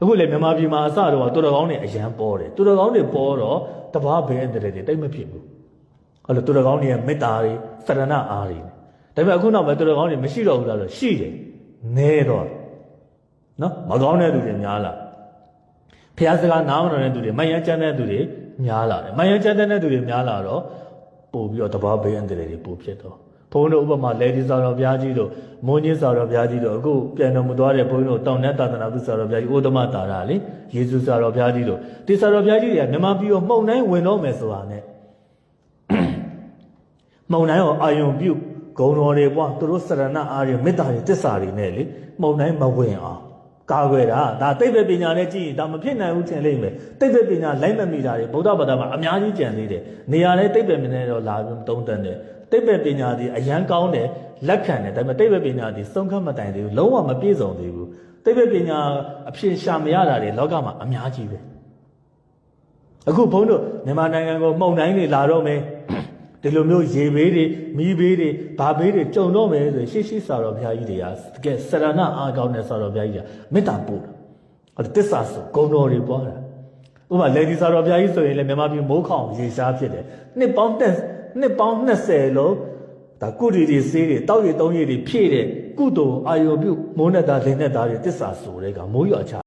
အခုလေမြန်မာပြည်မှာအစတော့တူတော်ကောင်းတွေအရန်ပေါ်တယ်တူတော်ကောင်းတွေပေါ်တော့တဘာဘဲတဲ့တွေတိတ်မဖြစ်ဘူးအဲ့လိုတူတော်ကောင်းတွေရဲ့မေတ္တာတွေစရဏအားတွေဒါပေမဲ့အခုနောက်ပဲတူတော်ကောင်းတွေမရှိတော့ဘူးလားဆိုရှိတယ်နဲတော့နော်မကောင်းတဲ့သူတွေများလာဖះစကားနားမတော်တဲ့သူတွေမယန်းချမ်းတဲ့သူတွေများလာတယ်မယန်းချမ်းတဲ့သူတွေများလာတော့ပို့ပြီးတော့တဘာဘဲတဲ့တွေပို့ဖြစ်တော့ ဘုန်းတို့ဥပမာလေဒီစာတော်ဘုရားကြီးတို့မွန်းကြီးစာတော်ဘုရားကြီးတို့အခုပြန်တော်မူသွားတဲ့ဘုန်းတို့တောင်နဲ့သာသနာ့ပြုစာတော်ဘုရားကြီးဥဒ္ဓမတာရာလေယေရှုစာတော်ဘုရားကြီးတို့ဒီစာတော်ဘုရားကြီးတွေကမြန်မာပြည်ကိုမှုန်တိုင်းဝင်တော့မယ်ဆိုတာ ਨੇ မှုန်တိုင်းကိုအာယုံပြုဂုံတော်တွေပွားသူတို့စရဏအားတွေမေတ္တာတွေတစ္ဆာတွေနဲ့လေမှုန်တိုင်းမဝင်အောင်ကာကွယ်တာဒါသိပ္ပံပညာနဲ့ကြည့်ရင်ဒါမဖြစ်နိုင်ဘူးထင်လိမ့်မယ်သိပ္ပံပညာလိုက်မမိတာတွေဗုဒ္ဓဘာသာမှာအများကြီးကြံသေးတယ်နေရာလဲသိပ္ပံပညာတော့လာပြီးသုံးတတ်တယ် သိပ္ပံပညာဒီအရန်ကောင်းတယ်လက်ခံတယ်ဒါပေမဲ့သိပ္ပံပညာဒီစုံခတ်မတိုင်သေးဘူးလုံးဝမပြည့်စုံသေးဘူးသိပ္ပံပညာအဖြစ်ရှာမရတာတွေလောကမှာအများကြီးပဲအခုဘုန်းတို့မြန်မာနိုင်ငံကိုမှုန်တိုင်းတွေလာတော့မယ်ဒီလိုမျိုးရေဘေးတွေမီးဘေးတွေဗာဘေးတွေကြုံတော့မယ်ဆိုရင်ရှေ့ရှေ့စာတော်ဘုရားကြီးတွေကတကယ်စရဏအားကောင်းတဲ့စာတော်ဘုရားကြီးကမေတ္တာပို့တာအဲ့ဒါတစ္ဆာဆိုဂုံတော်တွေပွားတာဥပမာလေဒီစာတော်ဘုရားကြီးဆိုရင်လည်းမြန်မာပြည်မိုးခေါင်ရေရှားဖြစ်တယ်နှစ်ပေါင်းတက် နှစ်ပေါင်း20လုံးဒါကုတီတွေစေးတွေတောက်ရည်သုံးရည်တွေဖြည့်တဲ့ကုသိုလ်အာယုံပြုမိုးနဲ့သားလင်းနဲ့သားတွေတစ္ဆာဆိုတဲ့ကမိုးရွာချ